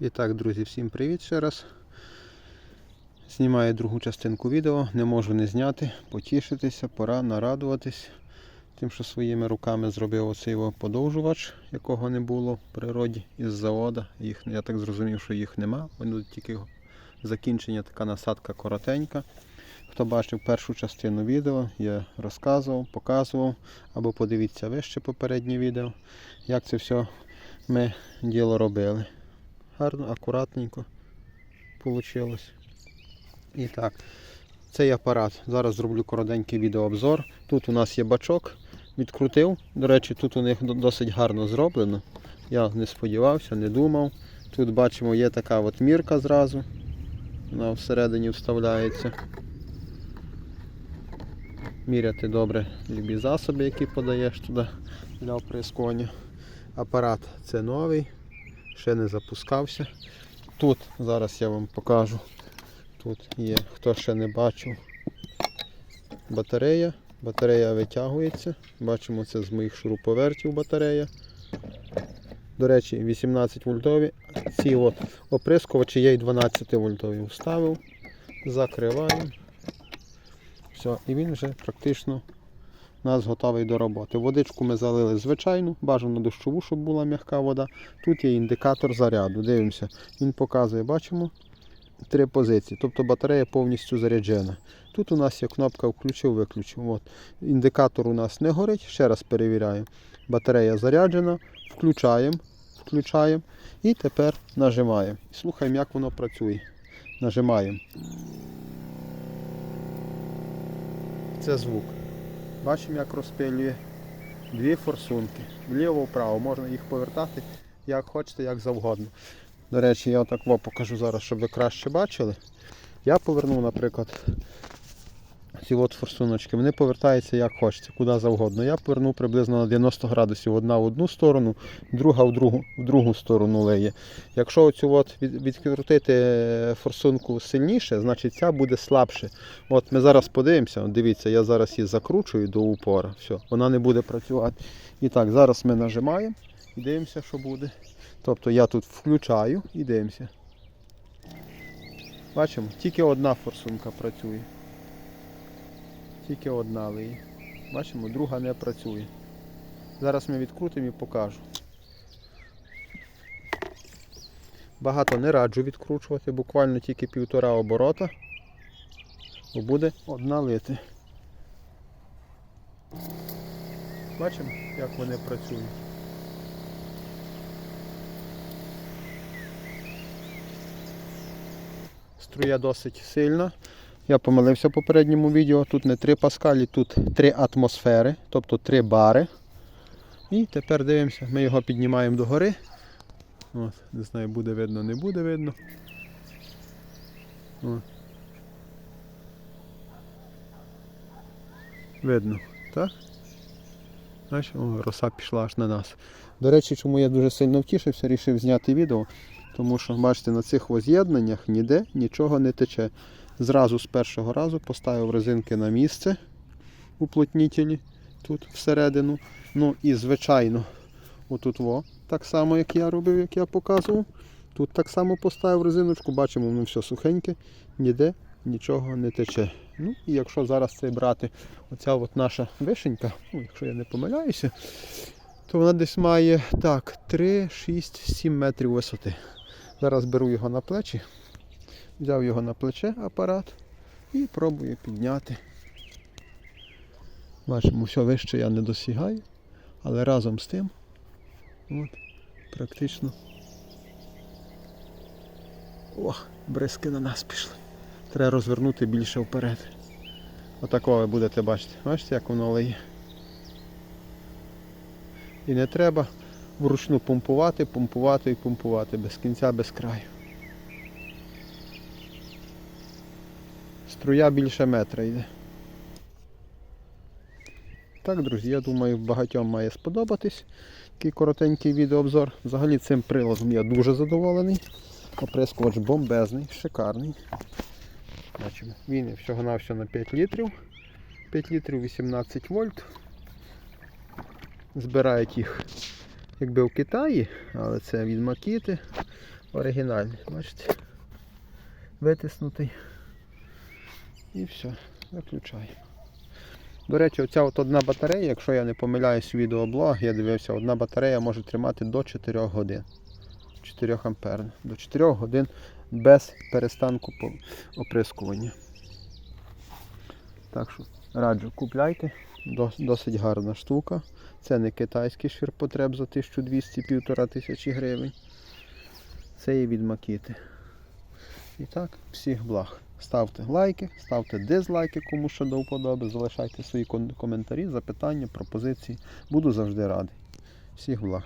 І так, друзі, всім привіт ще раз. Знімаю другу частинку відео, не можу не зняти, потішитися, пора нарадуватись тим, що своїми руками зробив оцей подовжувач, якого не було в природі із завода. Їх, я так зрозумів, що їх нема. Вони тільки закінчення, така насадка коротенька. Хто бачив першу частину відео, я розказував, показував, або подивіться вище попереднє відео, як це все ми діло робили. Гарно, акуратненько вийшло. І так, цей апарат. Зараз зроблю коротенький відеообзор. Тут у нас є бачок, відкрутив. До речі, тут у них досить гарно зроблено. Я не сподівався, не думав. Тут бачимо, є така от мірка зразу. Вона всередині вставляється. Міряти добре любі засоби, які подаєш туди для оприскування. Апарат це новий, ще не запускався. Тут зараз я вам покажу. Тут є, хто ще не бачив, батарея. Батарея витягується. Бачимо, це з моїх шуруповертів батарея. До речі, 18 вольтові. Ці от оприскувачі я й 12 вольтові вставив. Закриваю. Все, і він вже практично у нас готовий до роботи. Водичку ми залили звичайну, бажано дощову, щоб була м'яка вода. Тут є індикатор заряду. Дивимося, він показує, бачимо, три позиції. Тобто батарея повністю заряджена. Тут у нас є кнопка включив-виключив. Індикатор у нас не горить. Ще раз перевіряємо. Батарея заряджена, включаємо, включаємо і тепер нажимаємо. Слухаємо, як воно працює. Нажимаємо. Це звук. Бачимо, як розпилює дві форсунки. Вліво-вправо. Можна їх повертати як хочете, як завгодно. До речі, я отак вам покажу зараз, щоб ви краще бачили. Я повернув, наприклад, ці от форсуночки. Вони повертаються як хочеться, куди завгодно. Я повернув приблизно на 90 градусів. Одна в одну сторону, друга в другу, в другу сторону леє. Якщо оцю от від, відкрутити форсунку сильніше, значить ця буде слабше. От ми зараз подивимося, дивіться, я зараз її закручую до упора. Все, вона не буде працювати. І так, зараз ми нажимаємо і дивимося, що буде. Тобто я тут включаю і дивимося. Бачимо, тільки одна форсунка працює. Тільки одна лиє. Бачимо, друга не працює. Зараз ми відкрутимо і покажу. Багато не раджу відкручувати, буквально тільки півтора оборота. Бо буде одна лити. Бачимо, як вони працюють. Струя досить сильна. Я помилився в попередньому відео. Тут не 3 паскалі, тут 3 атмосфери, тобто 3 бари. І тепер дивимося, ми його піднімаємо догори. От, не знаю, буде видно, не буде видно. От. Видно, так? Бачиш, о, роса пішла аж на нас. До речі, чому я дуже сильно втішився, рішив зняти відео. Тому що, бачите, на цих воз'єднаннях ніде нічого не тече. Зразу з першого разу поставив резинки на місце уплотнітелі тут всередину. Ну і звичайно, отут во, так само, як я робив, як я показував. Тут так само поставив резиночку, бачимо, воно все сухеньке, ніде нічого не тече. Ну і якщо зараз це брати, оця от наша вишенька, ну, якщо я не помиляюся, то вона десь має так, 3, 6, 7 метрів висоти. Зараз беру його на плечі, взяв його на плече апарат і пробую підняти. Бачимо, все вище я не досягаю, але разом з тим от, практично. О, бризки на нас пішли. Треба розвернути більше вперед. Отакого ви будете бачити. Бачите, як воно лиє. І не треба вручну помпувати, помпувати і помпувати без кінця, без краю. Струя більше метра йде. Так, друзі, я думаю, багатьом має сподобатись такий коротенький відеообзор. Взагалі цим приладом я дуже задоволений. Оприскувач бомбезний, шикарний. Бачимо, він всього-навсього на 5 літрів. 5 літрів 18 вольт. Збирають їх якби в Китаї, але це від Макіти. Оригінальний, бачите? Витиснутий. І все, виключаємо. До речі, оця от одна батарея, якщо я не помиляюсь відеоблог, я дивився, одна батарея може тримати до 4 годин. 4 ампер. До 4 годин без перестанку оприскування. Так що раджу, купляйте. Досить гарна штука. Це не китайський ширпотреб за 1200-1500 тисячі гривень. Це і від Макіти. І так, всіх благ. Ставте лайки, ставте дизлайки, кому що до вподоби, залишайте свої коментарі, запитання, пропозиції. Буду завжди радий. Всіх благ.